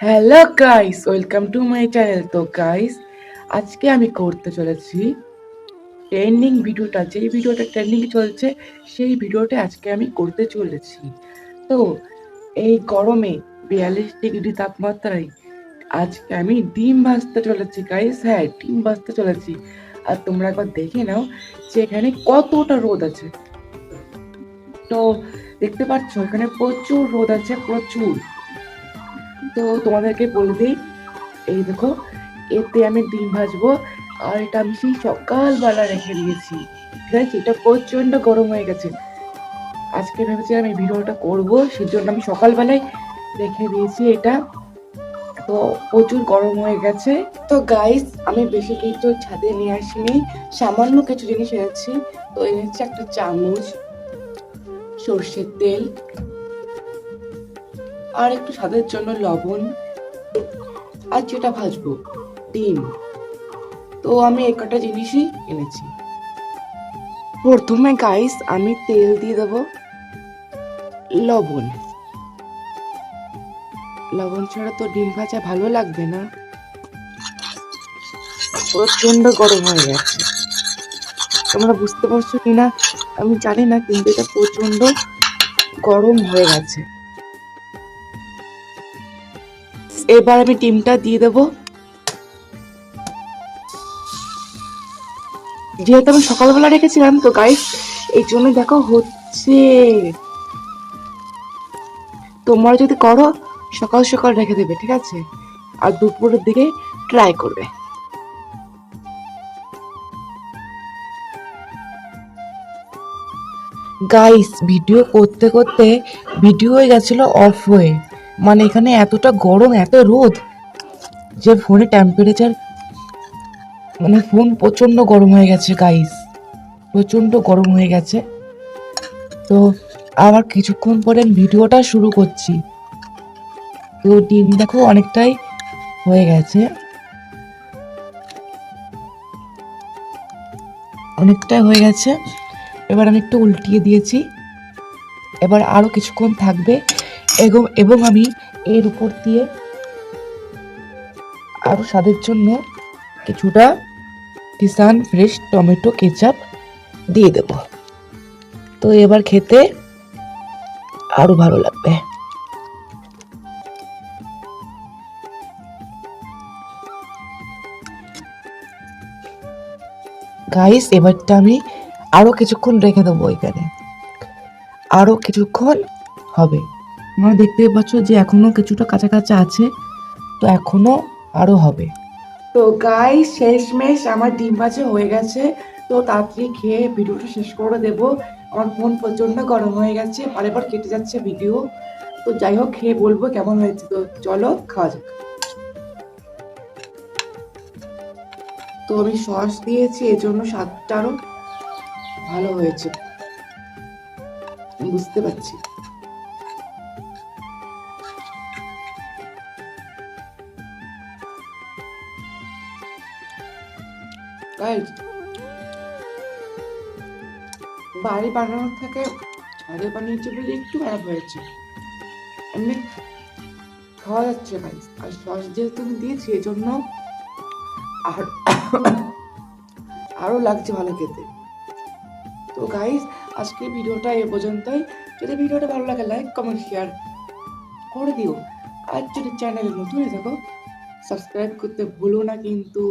Hello guys welcome to my channel তো guys আজকে আমি করতে চলেছি ট্রেন্ডিং ভিডিওটা। যেই ভিডিওটা ট্রেন্ডিং চলছে, সেই ভিডিওটা আজকে আমি করতে চলেছি। তো, এই গরমে বিয়াল্লিশ ডিগ্রি তাপমাত্রায় আজকে আমি ডিম ভাজতে চলেছি গাইস হ্যাঁ ডিম ভাজতে চলেছি। আর তোমরা একবার দেখে নাও যে এখানে কতটা রোদ আছে। তো, দেখতে পাচ্ছ, এখানে প্রচুর রোদ আছে, প্রচুর। তো তোমাদেরকে বলে দিই, এই দেখো, এতে আমি ডিম ভাজবো, আর এটা আমি সেই সকালবেলা রেখে দিয়েছি, ঠিক আছে? এটা প্রচণ্ড গরম হয়ে গেছে। আজকে ভেবেছিলাম এই ভিডিওটা করব সেই জন্য আমি সকালবেলায় রেখে দিয়েছি এটা। তো প্রচুর গরম হয়ে গেছে। তো গাইস আমি বেশি কিছু ছাদে নিয়ে আসিনি, সামান্য কিছু জিনিস এনেছি। তো এনেছি একটা চামচ সর্ষের তেল আর একটু স্বাদের জন্য লবণ আর যেটা ভাজবো, ডিম। তো আমি এই কটা জিনিসই এনেছি। প্রথমে গাইস আমি তেল দিয়ে দেব লবণ। লবণ ছাড়া তো ডিম ভাজা ভালো লাগবে না। প্রচণ্ড গরম হয়ে গেছে। তোমরা বুঝতে পারছ কিনা? আমি জানি না, কিন্তু এটা প্রচণ্ড গরম হয়ে গেছে। এবার আমি ডিমটা দিয়ে দেবো। যেহেতু আমি সকালবেলা রেখেছিলাম তো গাইস এই জন্য দেখো হচ্ছে। তোমরা যদি করো, সকাল সকাল রেখে দেবে, ঠিক আছে? আর দুপুরের দিকে ট্রাই করবে। গাইস ভিডিও করতে করতে ভিডিও হয়ে গেছিল অফ হয়ে। মানে এখানে এতটা গরম, এত রোদ যে ফোনে টেম্পারেচার মানে ফোন প্রচণ্ড গরম হয়ে গেছে গাইস প্রচণ্ড গরম হয়ে গেছে। তো আবার কিছুক্ষণ পরে ভিডিওটা শুরু করছি। তো ডিম দেখো অনেকটাই হয়ে গেছে। অনেকটাই হয়ে গেছে। এবার আমি একটু উল্টিয়ে দিয়েছি। এবার আরও কিছুক্ষণ থাকবে। এবং এবং আমি এর উপর দিয়ে আরও স্বাদের জন্য কিছুটা কিষান ফ্রেশ টমেটো কেচাপ দিয়ে দেব। তো এবার খেতে আরও ভালো লাগবে। গাইস এবারটা আমি আরও কিছুক্ষণ রেখে দেবো এখানে। আরও কিছুক্ষণ হবে। তোমরা দেখতে পাচ্ছ যে এখনও কিছুটা কাঁচা আছে, তো এখনও আরও হবে। তো গাই শেষমেশ আমার ডিম ভাজা হয়ে গেছে, তো তাড়াতাড়ি খেয়ে ভিডিওটা শেষ করে দেব। আমার ফোন প্রচণ্ড গরম হয়ে গেছে, বারে বার কেটে যাচ্ছে ভিডিও তো যাই হোক, খেয়ে বলব কেমন হয়েছে। তো চলো, খাওয়া যাক। তো আমি সস দিয়েছি এর জন্য স্বাদটা আরও ভালো হয়েছে। বুঝতে পারছি। গাইজ বাড়ি বানানোর থেকে ছাদে বানিয়েছে বলে একটু খারাপ হয়েছে। এমনি খাওয়া যাচ্ছে গাইজ আর সস যেহেতু আমি দিয়েছি জন্য আর আরও লাগছে ভালো খেতে। তো গাইজ আজকে ভিডিওটা এ পর্যন্তই। যদি ভিডিওটা ভালো লাগে লাইক কমেন্ট শেয়ার করে দিও। আর যদি চ্যানেলে নতুন থাকো সাবস্ক্রাইব করতে ভুলো না কিন্তু।